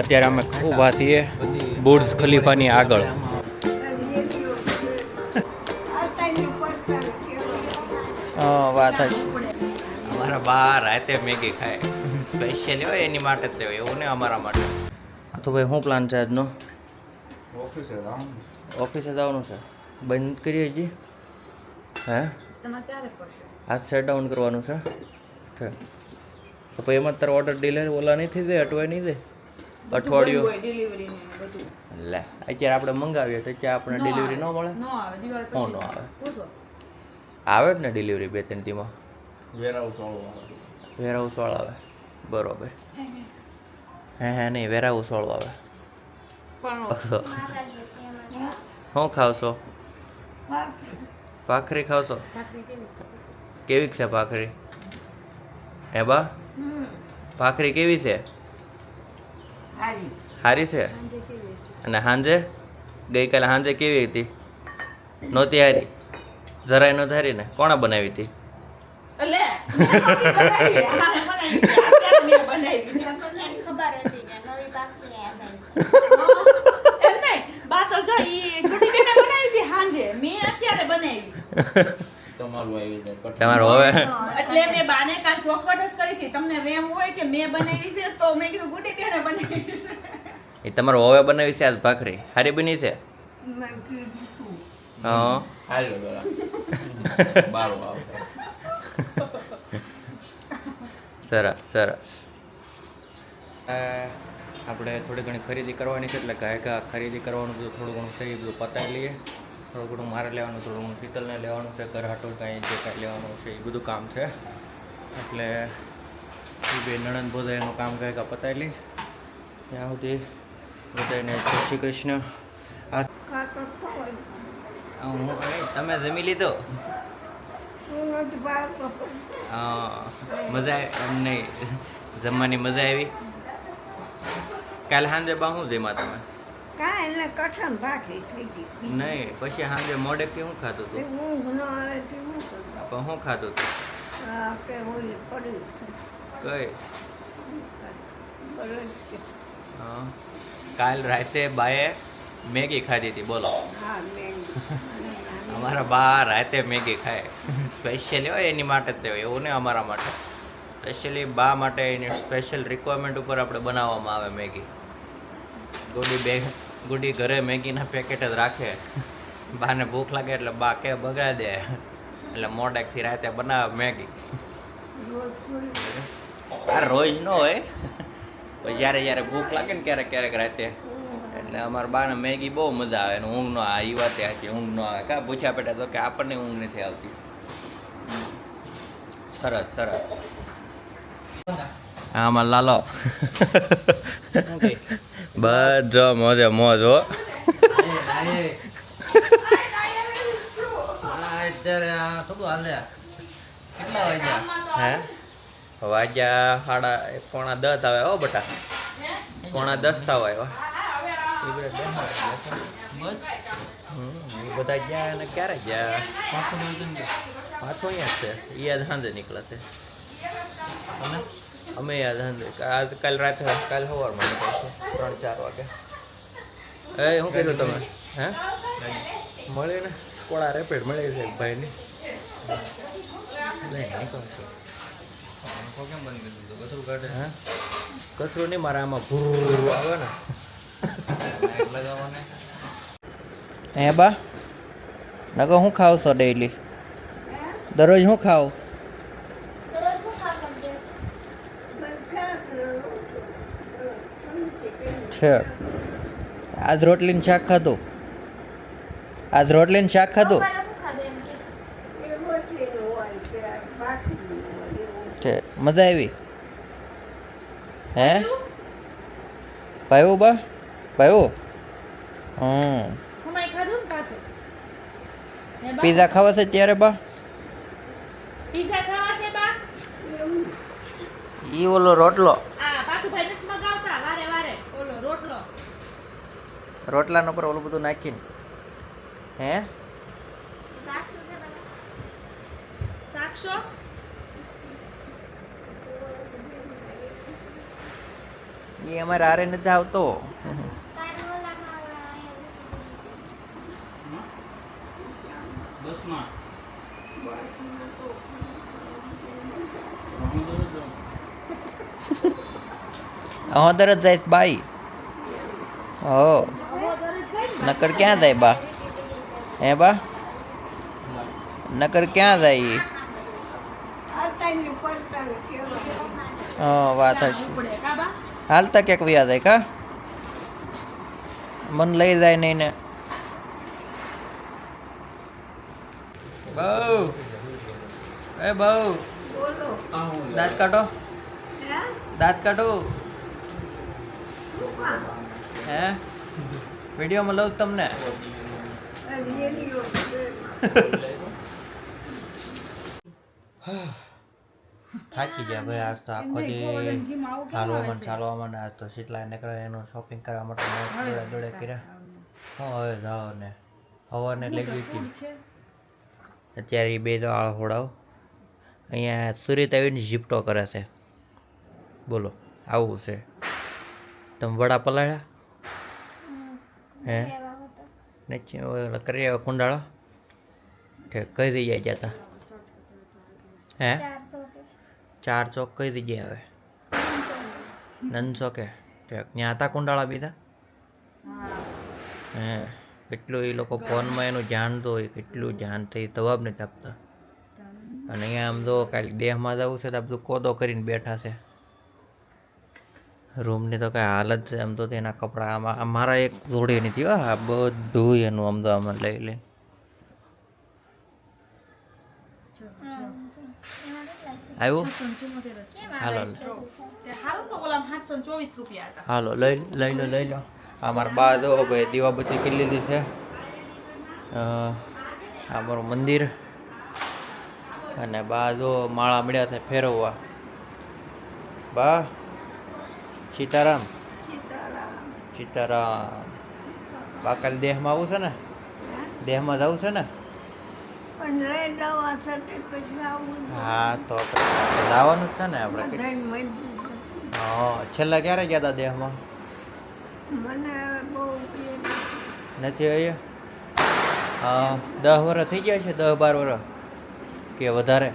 અત્યારે અમે ઊભા છીએ બુર્જ ખલીફાની આગળ. હા વાત અમારા બા રાતે મેગી ખાય. સ્પેશિયલ હોય એની માટે જ લેવાય એવું ને અમારા માટે. તો ભાઈ શું પ્લાન છે આજનો? ઓફિસે જવાનું ઓફિસે જવાનું છે? બંધ કરીએ હજી? હે? આજ સેટ ડાઉન કરવાનું છે? છે તો પછી એમાં તારો ઓર્ડર ડિલે ઓલા નહીં થઈ દે અટવાય નહીં દે અઠવાડિયું. ડિલિવરી લે અત્યારે આપણે મંગાવીએ તો ત્યાં આપણે ડિલિવરી ન મળે? પછી. ન આવે. આવે જ ને ડિલિવરી બે ત્રણ દીમાં વેરાઉસ વાળો આવે. વેરહાઉસ વાળો આવે. બરોબર. હે હે. નહીં વેરહાઉસ વાળો આવે. શું ખાવશો? ભાખરી ખાવશો? ભાખરી કેવી છે? કેવી છે ભાખરી? હે બા? ભાખરી કેવી છે? સારી છે? અને સાંજે ગઈકાલે સાંજે કેવી હતી? નહોતી હારી? જરાય નહોતી હારી ને? કોણે બનાવી હતી? બા તો જો ઈ ગુડી મેં અત્યારે બનાવી. તમારું આવી જાય તમારું હવે? એટલે મેં બાને કાલ ચોખવટ જ કરી હતી. તમને એમ હોય કે મેં બનાવી છે તો મેં કીધું ગુડી બેને બનાવી છે. એ તમારો હવે બનાવી છે આજ ભાખરી? હારી બની છે? હા. હાલો જરા બારો સરસ સરસ. આપણે થોડી ઘણી ખરીદી કરવાની છે એટલે ગાયકા ખરીદી કરવાનું બધું થોડું ઘણું છે એ બધું પતાવી લઈએ. થોડું ઘણું મારે લેવાનું, થોડું ઘણું શીતલને લેવાનું છે, ઘર હાટું કાંઈ જે કાંઈ લેવાનું છે, એ બધું કામ છે. એટલે એ બે નણંદ બધા કામ ગા પતાવી લઈ ત્યાં સુધી બધાને જય શ્રી કૃષ્ણ. આ હું તમે જમી લીધો? મજા નહીં, જમવાની મજા આવી. કાલે સાંજે બા શું જમ્યા તમે? કાંઈ એટલે કઠણ ભાખરી થઈ ગઈ. નહીં પછી સાંજે મોડે કે શું ખાધું તે? હતું ઊંઘ ન આવે તે પણ હતું કે ઓલી કઈ? હા. કાલ રાતે બાએ મેગી ખાધી હતી બોલો. હા અમારા બા રાતે મેગી ખાય. સ્પેશિયલી હોય એની માટે જ હોય એવું નહીં અમારા માટે. સ્પેશિયલી બા માટે એની સ્પેશિયલ રિક્વાયરમેન્ટ ઉપર આપણે બનાવવામાં આવે મેગી. ગોડી બે ગુડી ઘરે મેગીના પેકેટ જ રાખે. બાને ભૂખ લાગે એટલે બા કે બગાડી દે. એટલે મોડેકથી રાતે બનાવે મેગી. આ રોજ ન હોય. પણ જ્યારે જ્યારે ભૂખ લાગે ને ક્યારેક ક્યારેક રાતે. એટલે અમારા બાને મેગી બહુ મજા આવે. ને ઊંઘ ન આવે. એ વાતે સાચી ઊંઘ ન આવે. કાં પૂછ્યા પેટા તો કે આપણને ઊંઘ નથી આવતી. સરસ સરસ. આમાં લાલો. બધો મોજે મોજ, હો. વાગ્યા સાડા પોણા દસ આવે, હો, બટા. પોણા દસ થવા આવ્યા. બધા ગયા અને ક્યારે ગયા? પાછું અહીંયા છે. એ સાંજે નીકળે છે. અમે આજ કાલ રાતે કાલ સવારમાં નીકળશે ત્રણ ચાર વાગે. એ શું કીધું તમે? હે? મળે ને? કોળા રેપેડ મળી છે એક ભાઈની. કચરું હે? નહીં મારા આમાં ભૂર આવે ને. હે બા? નકો શું ખાવ છો ડેઈલી દરરોજ શું ખાવ તો રોજ હું કામ કરજે છે. આજ રોટલી ને શાક ખાધું? આજ રોટલી ને શાક ખાધું? રોટલીનું છે. મજા આવી? હે? ભાઈઓ બા? ભાઈઓ? હમ? પીઝા ખાવા છે ત્યારે બા? પીઝા ખાવા છે બા? ઈ ઓલો રોટલો. આ પાતુભાઈ નથી મગાવતા વારે વારે ઓલો રોટલો રોટલાનો પર ઓલું બધું નાખીને. હે? એ અમારે હારે નથી આવતો. અહોદર જ જાય બાઈ. હો. નકર ક્યાં જાય બા? હે બા? નકર ક્યાં જાય હા વાત હાલતા ક્યાંક વ્યા જાય કા? મન લઈ જાય નહીં ને. બહુ. એ બહુ. દાંત કાઢો. દાંત કાઢો. હે? વિડીયોમાં લઉં તમને. થાકી ગયા ભાઈ આજ તો આખો દી હાલવામાં? ચાલવામાં આજ તો શીતલા નીકળે એનું શોપિંગ કરવા માટે જોડે દોડે કર્યા. હવે જાઓ ને. હવાને લઈ હતી અત્યારે બે તો આળ હોડાવ. અહીંયા સુરત આવીને ઝીપટો કરે છે. બોલો આવું છે. તમે વડા પલાળ્યા હે? નીચે હતો કરી આવ્યા કુંડાળો. ઠીક, કઈ દી જાય જતા હે? ચાર ચોકે કઈ જગ્યાએ આવે નંદસો કે ઠીક, ત્યાં હતા કુંડાળા બીજા? હે, કેટલું એ લોકો ફોનમાં એનું જાણતો હોય, કેટલું જાણ થઈ, જવાબ નથી આપતા. અને અહીંયા આમ જો કાલે દેહમાં જવું છે તો આ બધું કોદો કરીને બેઠા છે. રૂમની તો કાંઈ હાલત છે. આમ તો તેના કપડાં આમાં મારા એક જોડી નથી આ બધું એનું આમ તો આમાં લઈ છે આવ્યું. હાલો હાલો. લઈ લઈ લો લઈ લો. આ મારા બા જો ભાઈ દીવાબત્તી કરી લીધી છે. આ મારું મંદિર. અને બા જો માળા મળ્યા છે ફેરવવા. બા? સીતારામ સીતારામ સીતારામ બા કાલે દેહમાં આવું છે ને દેહમાં જવું છે ને પણ રહી દવા સાથે પછી આવું હા તો પછી જવાનું જ છે ને આપણે બધાને મરજી છે હા છેલ્લા ક્યારે ગયા હતા દેહમાં મને હવે બહુ પ્રિય નથી. નથી અહીંયા દસ વર્ષ થઈ ગયા છે દસ બાર વર્ષ કે વધારે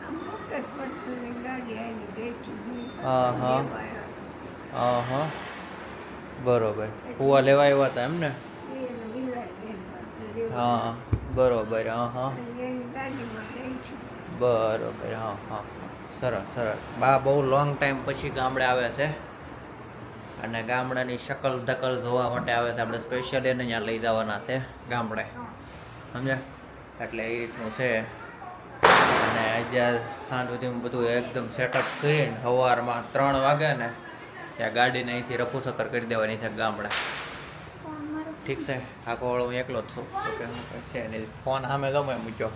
આ મુકેશ પટેલની ગાડી આવી ગઈ બી. હા, હા. હા બરોબર. કુવા લેવા આવ્યા હતા એમ ને હતા. એને વિલાસબેન પાસે લેવા હા બરોબર હા હા બરોબર હા હા. હા. સરસ સરસ. બા બહુ લોંગ ટાઈમ પછી ગામડે આવે છે. અને ગામડાની શકલ ધકલ જોવા માટે આવે છે. આપણે સ્પેશિયલ એને ત્યાં લઈ જવાના છે ગામડે. સમજ્યા? એટલે એ રીતનું છે. અને જ્યાં સાંજ સુધી બધું એકદમ સેટઅપ કરીને સવારમાં ત્રણ વાગે ને ત્યાં ગાડીને અહીંથી રફુસકર કરી દેવાની છે ગામડા. ઠીક છે? આખો વાળો હું એકલો જ છું. તો છે નહીં. ફોન સામે ગમે મૂક્યો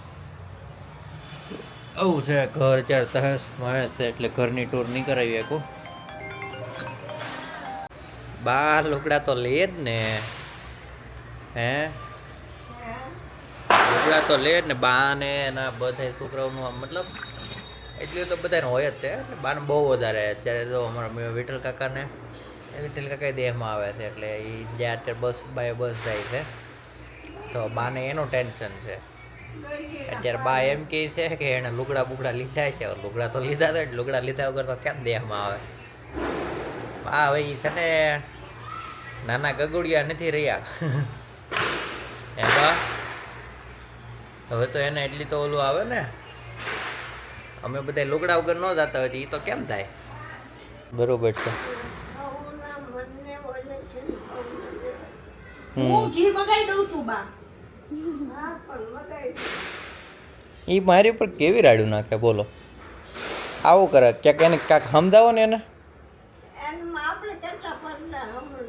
આવું છે ઘર અત્યારે તહેસ મહેશ છે એટલે ઘરની ટૂર નહીં કરાવી શકું બાર લુકડા તો લે જ ને. હે? લુગડા તો લે જ ને બા ને એના બધા છોકરાઓનું મતલબ એટલી તો બધાને હોય જ તે બાને બહુ વધારે. અત્યારે તો અમારા વિઠ્ઠલ કાકાને વિઠ્ઠલ કાકા દેહમાં આવે છે, એટલે એ જ્યાં અત્યારે બસ બાય બસ જાય છે. તો બાને એનું ટેન્શન છે. અત્યારે બા એમ કહે છે કે એણે લુગડા બુગડા લીધા છે લુગડા તો લીધા તો લુગડા લીધા વગર તો કેમ દેહમાં આવે? બા હવે એ છે ને, નાના ગગુડિયા નથી રહ્યા. એમ બા? હવે તો એને એટલી તો ઓલું આવે ને. અમે બધા લુગડા વગર ન જતા હોય તો એ તો કેમ થાય બરોબર છે. આવુંના મનને બોલે છે ને આવું લેવા. હું ઘી મગાઈ દઉં છું બા. હા પણ મગાઈ દે. એ મારી ઉપર કેવી રાડ્યું નાખે બોલો. આવું કરે ક્યાંક એને કાંક સમજાવો ને એને એનમાં આપણે કેટલા પડદા હમણાં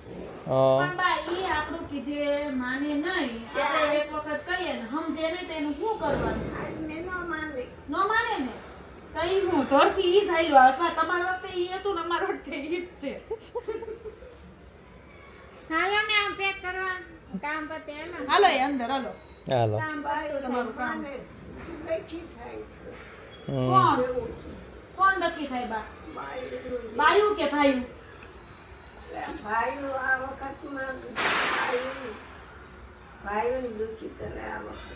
છે અ, પણ બા ઈ આપણું કીધે માને નહીં. આપણે એક વખત કહીએ ને સમજે નહીં તો એનું શું કરવાનું? આજને માને ન. માને ને કઈ હું ધોરથી ઈ જ અથવા તમારા વખતે ઈ હતું ને અમારા વખતે ઈ જ છે. હાલો ને આમ પેક કરવા. કામ પતે હાલો. હાલો એ અંદર હાલો. હાલો. કામ પતે તમારું કામ. બેઠી થાય છે કોણ? કોણ નક્કી થાય બા? બાયું બાયું કે ભાયું ભાઈનું આ વખતમાં ભાઈ ભાઈનું. દુઃખી કરે આ વખત.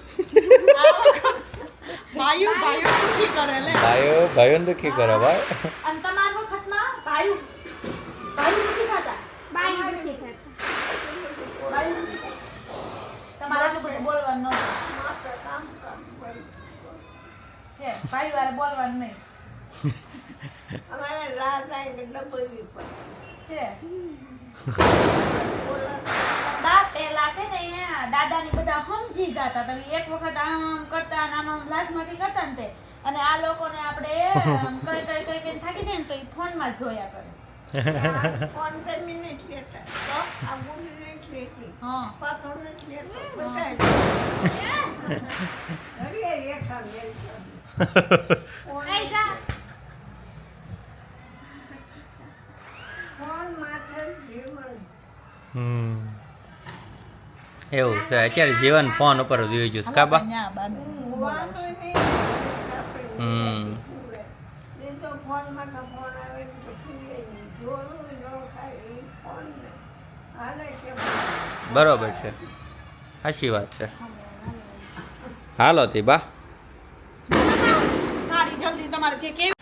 ભાઈઓ ભાયું નક્કી કરે લે. ભાઈઓ ભાઈઓને દુઃખી કરે ભાઈ. અને તમારા વખતમાં ભાયું ભાયું નક્કી થતા? બાઈ દુખી થતા. તમારે આટલું બધું બોલવાનું નહોતું કામ કામ. છે ભાઈ વારે બોલવાનું નહીં. અમારે લાડ આવીને ડબલવી પડે. છે? દા પેલા છે ને દાદાની બધા સમજી જતા તમે એક વખત આમ આમ કરતા અને આમ આમ લાસ્ટમાંથી કરતા ને તે. અને આ લોકોને આપણે કઈ કઈ કઈ કઈ થાકી જાય ને તો એ ફોનમાં જ જોયા કરે. ફોન નથી લેતા. આ ગુડી નથી લેતી. હા. પાછો નથી લેતો. બધા જા ફોન માથે જીવન હમ. એવું છે અત્યારે જીવન ફોન ઉપર જ જોઈ ગયું કાબા નહીં આપણે હમ. બરોબર છે. સાચી વાત છે. હાલો તી બા. સારી જલ્દી તમારે જે કેવી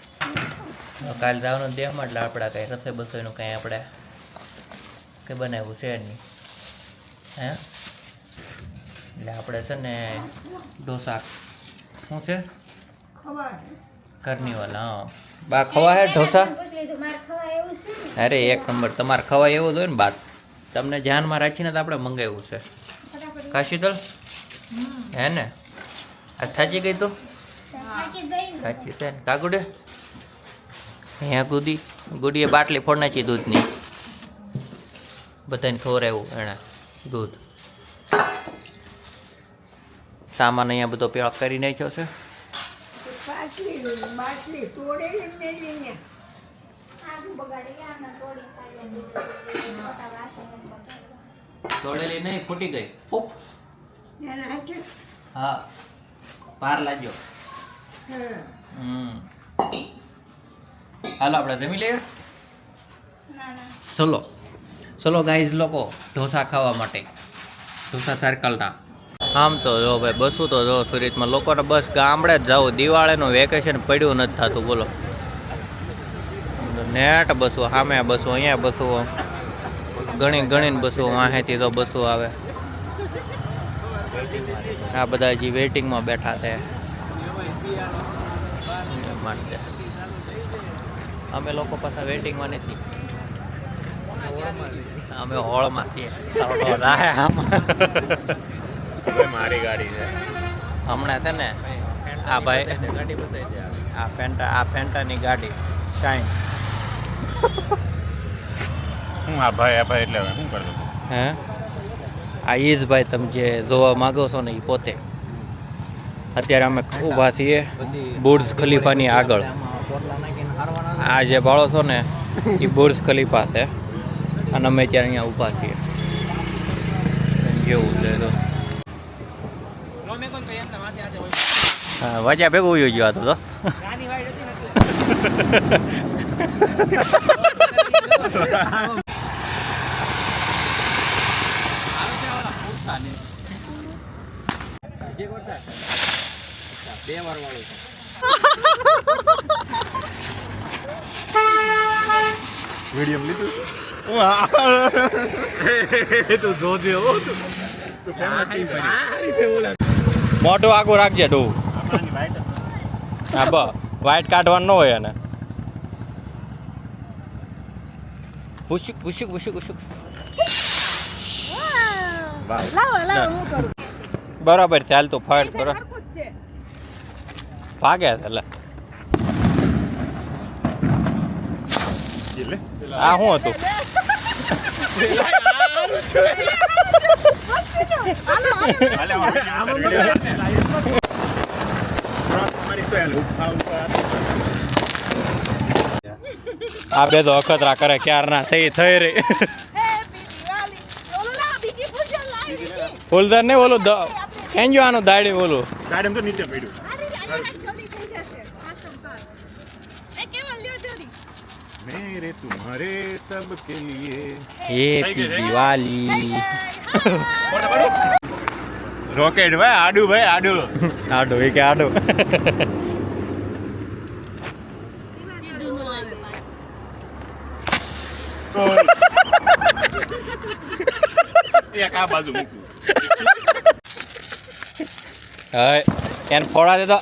કાલે જવાનું દેહમાં એટલે આપણા કંઈ રસોઈ બસોઈનું કંઈ આપણે કંઈ બનાવ્યું છે નહીં હે? એટલે આપણે છે ને ઢોસા શું છે? કરનીવાલ હા. બા ખવા હે ઢોસા? અરે એક નંબર. તમારે ખવાય એવું જ હોય ને બાત તમને ધ્યાનમાં રાખીને તો આપણે મંગાવ્યું છે. કાશીતલ હે ને? આ થાચી ગઈ તું? થાકી સાચી છે કાગુડે? અહીંયા ગુડી ગુડીએ બાટલી ફોડ નાખી દૂધની. બધાને ખવડાવ્યું એણે દૂધ. સામાન અહીંયા બધો પેક કરી નાખ્યો છે. તોડેલી નહીં ફૂટી ગઈ. ઓપ હા પાર લાગ્યો. હમ. હાલો આપણે જમી લઈએ? ના ના. ચલો. ચલો ગાઈઝ લોકો, ઢોસા ખાવા માટે. ઢોસા સર્કલના આમ તો જો ભાઈ, બસું તો જો સુરતમાં લોકોને બસ ગામડે જ જવું દિવાળીનું વેકેશન પડ્યું નથી થતું, બોલો. નેટ બસો સામે બસો, અહીંયા બસો. ઘણી ઘણી બસો, વાહેથી તો બસો આવે. આ બધા હજી વેઇટિંગમાં બેઠા છે. અમે લોકો પાછા વેઇટિંગમાં નથી. અમે હોળમાં છીએ. મારી ગાડી છે. હમણાં છે ને આ ભાઈ ગાડી બતાવી આ ફેન્ટા આ ફેન્ટાની ગાડી શાઇન હું આ ભાઈ આ ભાઈ એટલે શું કરતો હે? આ જ ભાઈ તમે જે જોવા માગો છો ને એ પોતે. અત્યારે અમે ઊભા છીએ બુર્જ ખલીફાની આગળ. આ જે ભાળો છો ને એ બુર્જ ખલીફા છે. અને અમે અત્યારે અહીંયા ઊભા છીએ. જેવું છે તો. વાજા ભેગું ઉયો ગયો તો મીડિયમ લીધું તું જોજે હો મોટું આગું રાખજે તું હા બ વાઇટ કાઢવાનું ન હોય એને. પુશુક પુશુક પુશુક પુશુક બરાબર ચાલ તું ફળ કરો ભાગે છે એટલે આ શું હતું? આ બે તો અખતરા કરે, ક્યારના થઈ થઈ રહી. ફૂલદાર ને ઓલું કેમ આનું દાડી ઓલું. તો નીચે પડ્યું मेरे तुम्हारे सब के लिए હેપી દિવાળી રોકેટ ભાઈ આડું ભાઈ આડું આડો એ કે આડો સીધું ન આવે પાછું. એક આ બાજુ મૂકું હવે એને ફોડા દે તો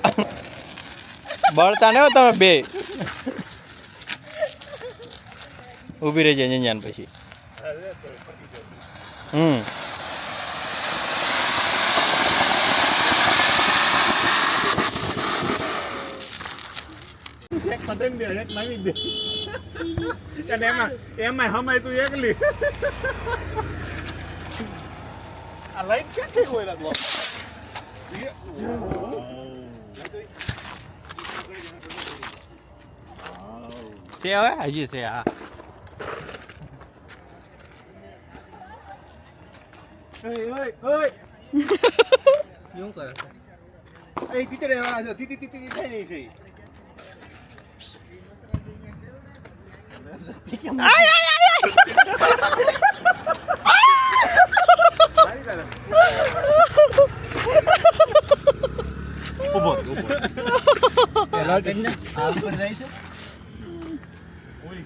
બળતા ને હો તમે બે ઊભી રહી જાય અહીંયા પછી. હમ. એક પતંગ દે એક નવી દે. અને એમાં એમાં હમાય તું એકલી. આ લાઈટ ક્યાંથી હોય લાગલો છે હવે? હજી છે હા. શું કરે એ તીતડે વાળા છે તીતી તીતી થાય નહીં છે ઊભો ઊભો પેલા ટેકને આ ઉપર જાય છે ઓલી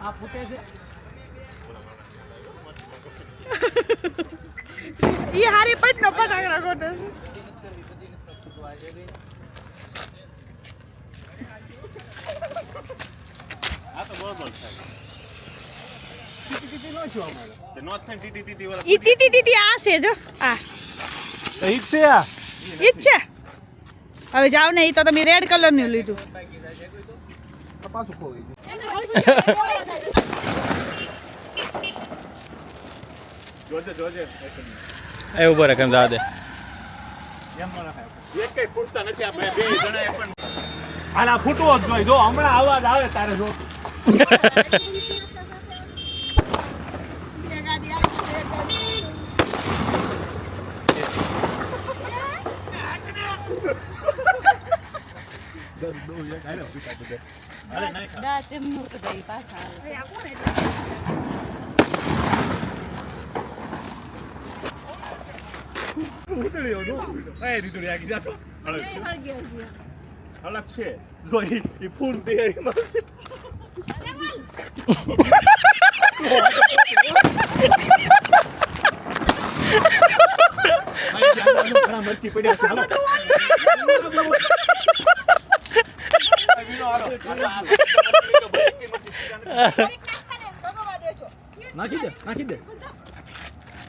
આ ફૂટે છે ઈ હારી ગોટે આ તો થાય. તીતી નો તે થાય ઈ તીતી તીતી આ છે જો આ. ઈ છે આ? ઈ જ છે. હવે જાવ ને એ તો તમે રેડ કલરનું લીધું પાછું ખોઈ જોજે જોજે એ ઊભો કેમ જવા દે એમ એક કઈ ફૂટતા નથી આપણે બે જણા એ પણ આલા ફૂટવો જ જોઈએ જો હમણાં અવાજ આવે તારે જો દાંત એમ નું તો ગઈ પાછા આવે. ઉતળ્યો નો એ રીતુડી આગી જાતો હળક છે છે જો ઈ ફૂલ તૈયારીમાં છે ઘણા મરચી પડ્યા છે. નાખી દે નાખી દે